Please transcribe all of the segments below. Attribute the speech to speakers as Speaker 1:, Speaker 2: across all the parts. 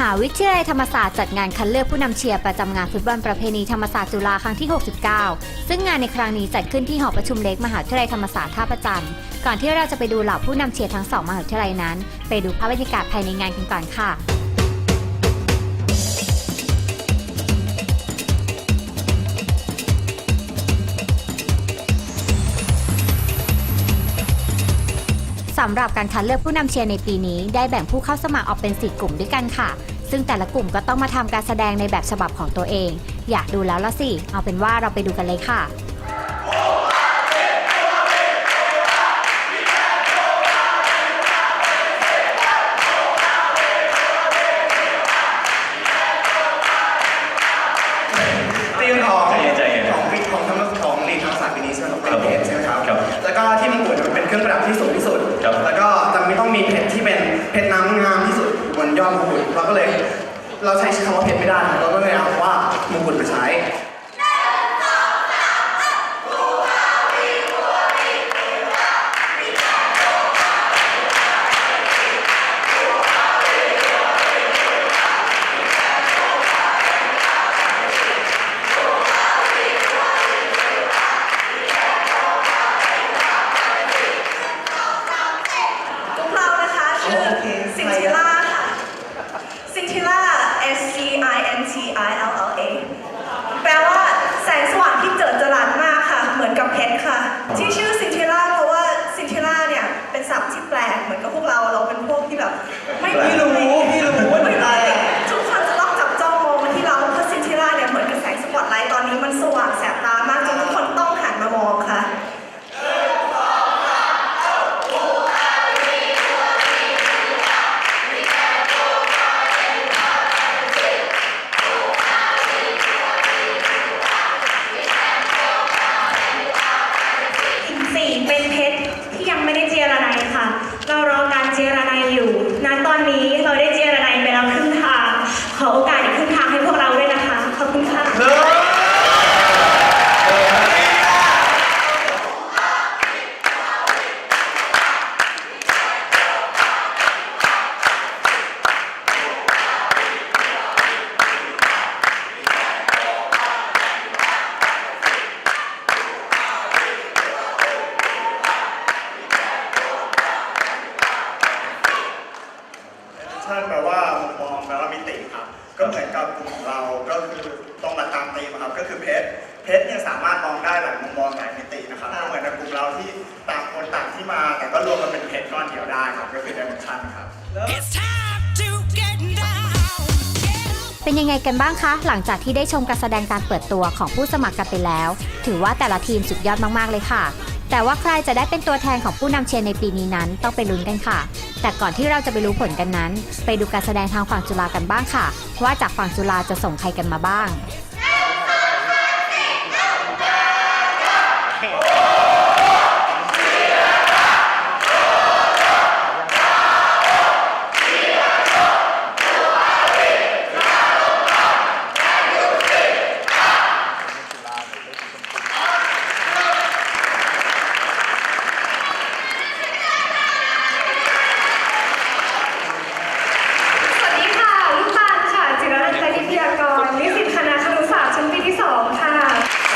Speaker 1: มหาวิทยาลัยธรรมศาสตร์จัดงานคัดเลือกผู้นำเชียร์ประจำงานฟุตบอลประเพณีธรรมศาสตร์จุฬาครั้งที่ 69 ซึ่งงานในครั้งนี้จัดขึ้นที่หอประชุมเล็กมหาวิทยาลัยธรรมศาสตร์ท่าประจันก่อนที่เราจะไปดูเหล่าผู้นำเชียร์ทั้งสองมหาวิทยาลัยนั้น ไปดูภาพบรรยากาศภายในงานกันก่อนค่ะ สำหรับการคัดเลือกผู้นำเชียร์ในปีนี้ ได้แบ่งผู้เข้าสมัครออกเป็น 4 กลุ่มด้วยกันค่ะ ซึ่งแต่ละกลุ่มก็ต้องมาทำการแสดงในแบบฉบับของตัวเอง อยากดูแล้วละสิ เอาเป็นว่าเราไปดูกันเลยค่ะ
Speaker 2: ครับ แล้วก็จะไม่ต้องมีเพชรที่เป็นเพชรน้ำงามที่สุดบนยอดมงกุฎเราก็เลย เราใช้คำว่าเพชรไม่ได้เราก็เลยเอาว่า มงกุฎไปใช้
Speaker 3: มันสว่าง
Speaker 4: ใช่
Speaker 2: แปลว่ามุมมองแปลว่ามิติครับ ก็เหมือนกับกลุ่มของเรา ก็คือต้องมาตามธีมครับ ก็คือเพชร เพชรเนี่ยสามารถมองได้หลายมุมมองหลายมิตินะครับก็เหมือนกับกลุ่มเราที่ต่างคนต่างที่มา แต่ก็รวมกันเป็นเพชรก้อนเดียวได้ครับ ก็คือ dimension ครับ
Speaker 5: It's time to get down. Get up.
Speaker 1: เป็นยังไงกันบ้างคะ หลังจากที่ได้ชมการแสดงการเปิดตัวของผู้สมัครกันไปแล้ว ถือว่าแต่ละทีมสุดยอดมากๆเลยค่ะ แต่ว่าใครจะได้เป็นตัวแทนของผู้นำเชียร์ในปีนี้นั้นต้องไปลุ้นกันค่ะ แต่ก่อนที่เราจะไปรู้ผลกันนั้น ไปดูการแสดงทางฝั่งจุฬากันบ้างค่ะ ว่าจากฝั่งจุฬาจะส่งใครกันมาบ้าง
Speaker 4: สวัสดีค่ะ ลูกตาลค่ะ จิรนันท์ใจวิทยากร นิสิตคณะครุศาสตร์ชั้นปีที่ 2 ค่ะ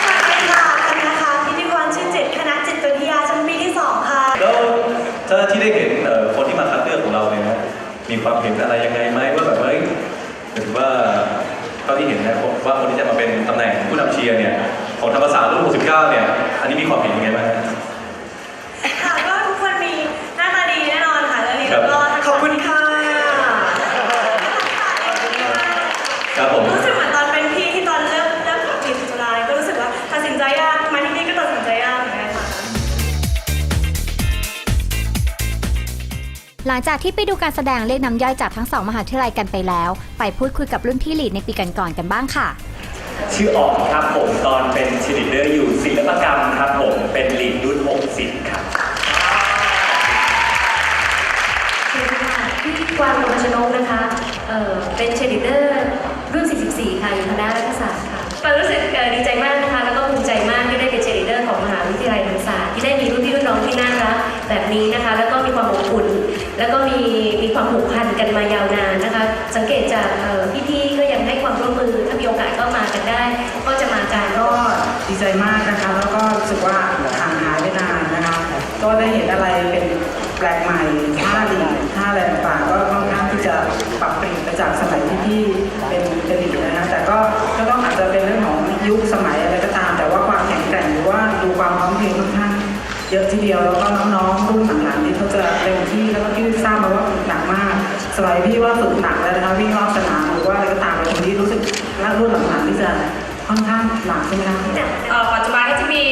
Speaker 3: สวัสดีค่ะกันนะคะพิธีกรชื่อเจ็ดคณะจิตวิทยาชั้นปีที่สองค่ะ
Speaker 6: แล้ว เจ้าที่ได้เห็นเอ่อคนที่มาคัดเลือกของเราเนี่ยนะมีความเห็นอะไรยังไงไหมว่าแบบเฮ้ยถือว่าเท่าที่เห็นนะว่าคนที่จะมาเป็นตำแหน่งผู้นำเชียร์เนี่ยของธรรมศาสตร์รุ่น69เนี่ยอันนี้มีความเห็นยังไงบ้าง
Speaker 3: ลั
Speaker 1: งจากที่ไปดูการแสดงเรียกน้ำย่อยจากทั้งสองมหาวิทยาลัยกันไปแล้ว ไปพูดคุยกับรุ่นพี่ลีดในปีก่อนๆกันบ้างค่ะ
Speaker 7: ชื่อออกครับผมตอนเป็นชีลิเดอร์อยู่ศิลปกรรมครับผมเป็นลีดรุ่น60ครับ
Speaker 8: สวัสดีค่ะพี่กวางธรรมชนกนะคะเอ่อเป็นเชลิเดอร์รุ่น 44 ค่ะอยู่คณะรัฐศาสตร์ค่ะปารู้สึกเอ่อดีใจมากนะคะแล้วก็ภูมิใจมากที่ได้เป็นเชลิเดอร์ของมหาวิทยาลัยธรรมศาสตร์ที่ได้มีรุ่นพี่รุ่นน้องที่น่ารักแบบนี้ ได้ก็จะมากัน
Speaker 9: ก็ดีใจมากนะคะ แล้วก็รู้สึกว่าห่างหายไปนานนะคะ ก็ได้เห็นอะไรเป็นแปลกใหม่ท่าดีท่าอะไรต่างๆก็ค่อนข้างที่จะปรับเปลี่ยนไปจากสมัยที่พี่เป็นเป็นลีดนะคะแต่ก็ก็ต้องอาจจะเป็นเรื่องของยุคสมัยอะไรก็ตาม แต่ว่าความแข็งแกร่งหรือว่าดูความพร้อมเพรียงค่อนข้างเยอะทีเดียวแล้วก็น้องๆรุ่นหลังๆที่เขาจะเต็มที่แล้วก็ที่ทราบมาว่าหนักมากสมัยพี่ว่าฝึกหนักแล้วนะคะวิ่งรอบสนามหรือว่าอะไรก็ตามแต่คนที่รู้สึก ว่ารุ่นหลังๆที่จะค่อนข้างหนักใช่ไหมคะ
Speaker 10: เอ่อปัจจุบันก็จะมี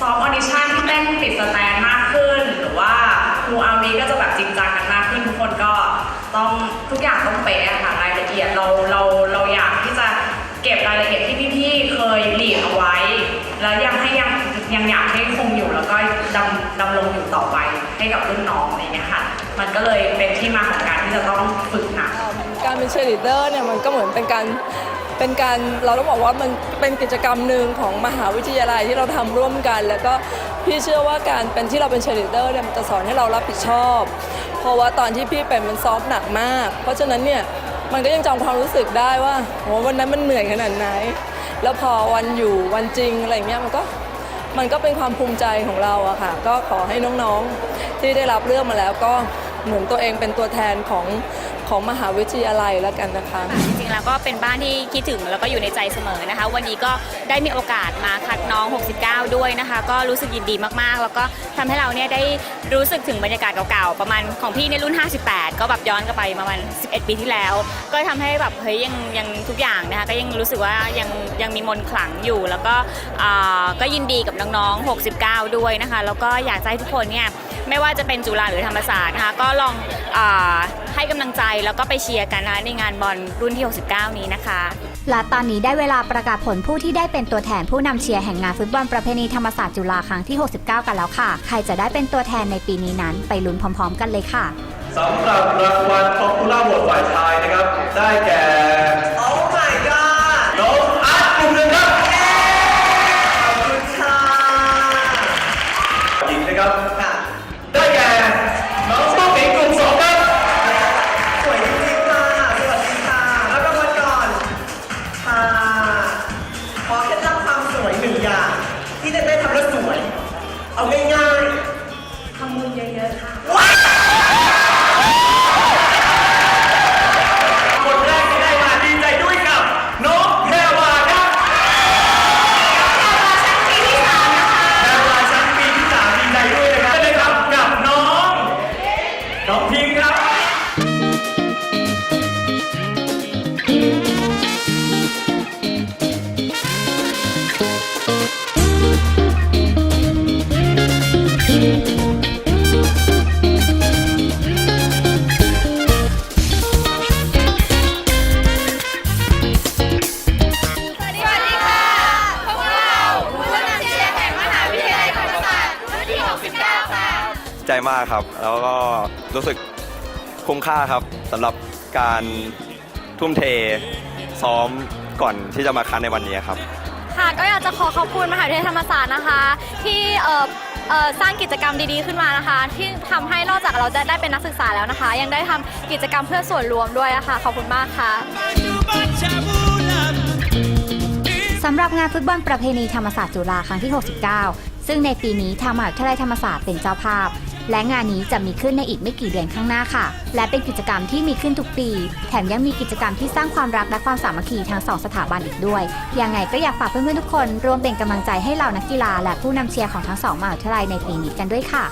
Speaker 10: ซ้อมออดิชั่นที่เต้นติดสแตนมากขึ้น หรือว่าครูอาวีก็จะแบบจริงจังกันมากขึ้นทุกคนก็ต้องทุกอย่างต้องเป๊ะอะค่ะรายละเอียดเราเราเราอยากที่จะเก็บรายละเอียดที่พี่ๆเคยหลีดเอาไว้ แล้วยังให้ยังยังอยากให้คงอยู่แล้วก็ดำดำรงอยู่ต่อไปให้กับรุ่นน้องอะไรอย่างเงี้ยค่ะ มันก็เลยเป็นที่มาของการที่จะต้องฝึกหนัก
Speaker 11: การเป็นเชยร์ลีดเดอร์เนี่ยมันก็เหมือนเป็นการ เป็นการเราต้องบอกว่ามันเป็นกิจกรรมหนึ่งของมหาวิทยาลัยที่เราทำร่วมกัน แล้วก็พี่เชื่อว่าการเป็นที่เราเป็นเชลีดเดอร์เนี่ยมันจะสอนให้เรารับผิดชอบ เพราะว่าตอนที่พี่เป็นมันซ้อมหนักมาก เพราะฉะนั้นเนี่ยมันก็ยังจำความรู้สึกได้ว่าโหวันนั้นมันเหนื่อยขนาดไหน แล้วพอวันอยู่วันจริงอะไรอย่างเงี้ยมันก็มันก็เป็นความภูมิใจของเราอะค่ะ ก็ขอให้น้องๆที่ได้รับเลือกมาแล้วก็เหมือนตัวเองเป็นตัวแทนของ ของมหาวิทยาลัยแล้วกันนะคะ
Speaker 12: จริงๆแล้วก็เป็นบ้านที่คิดถึงแล้วก็อยู่ในใจเสมอนะคะ วันนี้ก็ได้มีโอกาสมาคัดน้อง 69 ด้วยนะคะ ก็รู้สึกยินดีมากๆ แล้วก็ทำให้เราเนี่ยได้รู้สึกถึงบรรยากาศเก่าๆ ประมาณของพี่ในรุ่น 58 ก็แบบย้อนกลับไปประมาณ 11 ปีที่แล้ว ก็ทำให้แบบเฮ้ยยังยังทุกอย่างนะคะก็ยังรู้สึกว่ายังยังมีมนต์ขลังอยู่แล้วก็ก็ยินดีกับน้องๆ 69 ด้วยนะคะ แล้วก็อยากจะให้ทุกคนเนี่ย ไม่ว่าจะเป็นจุฬาหรือธรรมศาสตร์นะคะก็ลองอาให้กำลังใจแล้วก็ไปเชียร์กันนะคะในงานบอลรุ่นที่ 69 นี้นะคะ
Speaker 1: และตอนนี้ได้เวลาประกาศผลผู้ที่ได้เป็นตัวแทนผู้นำเชียร์แห่งงานฟุตบอลประเพณีธรรมศาสตร์จุฬาครั้งที่ 69 กันแล้วค่ะ ใครจะได้เป็นตัวแทนในปีนี้นั้น ไปลุ้นพร้อม ๆ กันเลยค่ะ
Speaker 6: สำหรับรางวัล Popular Vote ฝ่ายชายนะครับ ได้แก่ มา
Speaker 9: กค
Speaker 6: รับ แล้
Speaker 13: วก็รู้สึกคุ้มค่าครับสำหรับการทุ่มเทซ้อมก่อนที่จะมาคัดในวันนี้ครับ
Speaker 12: ค่ะก็อยากจะขอขอบคุณมหาวิทยาลัยธรรมศาสตร์นะคะ ที่เอ่อเอ่อสร้างกิจกรรมดีๆขึ้นมานะคะ ที่ทำให้นอกจากเราจะได้เป็นนักศึกษาแล้วนะคะ ยังได้ทำกิจกรรมเพื่อส่วนรวมด้วยนะคะขอบคุณมากค่ะ
Speaker 1: สำหรับงานฟุตบอลประเพณีธรรมศาสตร์จุฬาครั้งที่ 69 ซึ่งในปีนี้ทางมหาวิทยาลัยธรรมศาสตร์เป็นเจ้าภาพ และงานนี้จะมีขึ้นในอีกไม่กี่เดือนข้างหน้าค่ะ และเป็นกิจกรรมที่มีขึ้นทุกปี แถมยังมีกิจกรรมที่สร้างความรักและความสามัคคีทางสองสถาบันอีกด้วยยังไงก็อยากฝากเพื่อนๆทุกคนรวมเป็นกำลังใจให้เหล่านักกีฬาและผู้นำเชียร์ของทั้งสองมหาวิทยาลัยในปีนี้กันด้วยค่ะ